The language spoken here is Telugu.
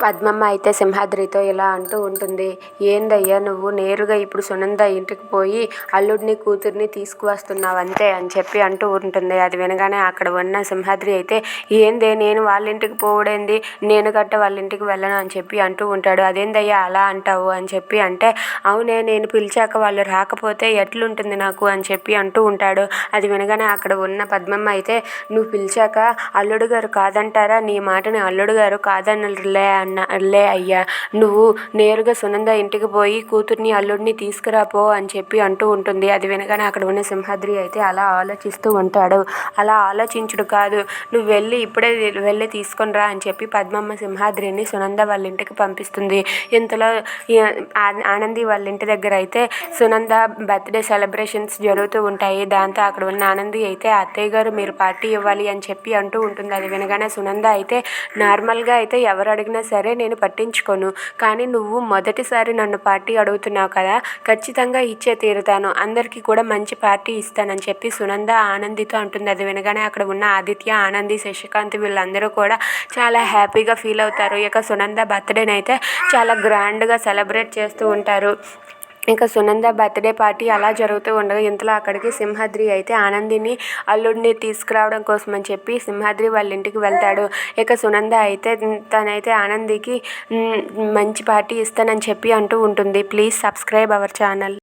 పద్మమ్మ అయితే సింహాద్రితో ఇలా అంటూ ఉంటుంది. ఏందయ్యా నువ్వు నేరుగా ఇప్పుడు సునంద ఇంటికి పోయి అల్లుడిని కూతుర్ని తీసుకువస్తున్నావు అంతే అని చెప్పి అంటూ ఉంటుంది. అది వినగానే అక్కడ ఉన్న సింహాద్రి అయితే ఏందే నేను వాళ్ళ ఇంటికి పోవడేంది? నేను గట్ట వాళ్ళ ఇంటికి వెళ్ళను అని చెప్పి అంటూ ఉంటాడు. అదేందయ్యా అలా అంటావు అని చెప్పి అంటే అవునే నేను పిలిచాక వాళ్ళు రాకపోతే ఎట్లుంటుంది నాకు అని చెప్పి అంటూ ఉంటాడు. అది వినగానే అక్కడ ఉన్న పద్మమ్మ అయితే నువ్వు పిలిచాక అల్లుడు గారు కాదంటారా? నీ మాటని అల్లుడు గారు కాదనలే లే అయ్యా నువ్వు నేరుగా సునంద ఇంటికి పోయి కూతుర్ని అల్లుడిని తీసుకురాపో అని చెప్పి అంటూ ఉంటుంది. అది వినగానే అక్కడ ఉన్న సింహాద్రి అయితే అలా ఆలోచిస్తూ ఉంటాడు. అలా ఆలోచించుడు కాదు. నువ్వు వెళ్ళి ఇప్పుడే వెళ్ళి తీసుకొని రా అని చెప్పి పద్మమ్మ సింహాద్రిని సునంద వాళ్ళ ఇంటికి పంపిస్తుంది. ఇంతలో ఆ- ఆనంది వాళ్ళ ఇంటి దగ్గర అయితే సునంద బర్త్డే సెలబ్రేషన్స్ జరుగుతూ ఉంటాయి. దాంతో అక్కడ ఉన్న ఆనంది అయితే అత్తయ్య గారు మీరు పార్టీ ఇవ్వాలి అని చెప్పి అంటూ ఉంటుంది. అది వినగానే సునంద అయితే నార్మల్గా అయితే ఎవరు అడిగినా సరే సరే నేను పట్టించుకోను. కానీ నువ్వు మొదటిసారి నన్ను పార్టీ అడుగుతున్నావు కదా ఖచ్చితంగా ఇచ్చే తీరుతాను. అందరికీ కూడా మంచి పార్టీ ఇస్తానని చెప్పి సునంద ఆనందితో అంటుంది. అది వినగానే అక్కడ ఉన్న ఆదిత్య ఆనంది శశికాంత్ వీళ్ళందరూ కూడా చాలా హ్యాపీగా ఫీల్ అవుతారు. ఇక సునంద బర్త్డేని అయితే చాలా గ్రాండ్గా సెలబ్రేట్ చేస్తూ ఉంటారు. ఇంకా సునంద బర్త్డే పార్టీ అలా జరుగుతూ ఉండగా ఇంతలో అక్కడికి సింహాద్రి అయితే ఆనందిని అల్లుడిని తీసుకురావడం కోసం అని చెప్పి సింహాద్రి వాళ్ళ ఇంటికి వెళ్తాడు. ఇక సునంద అయితే తనైతే ఆనందికి మంచి పార్టీ ఇస్తానని చెప్పి అంటూ ఉంటుంది. Please subscribe our channel.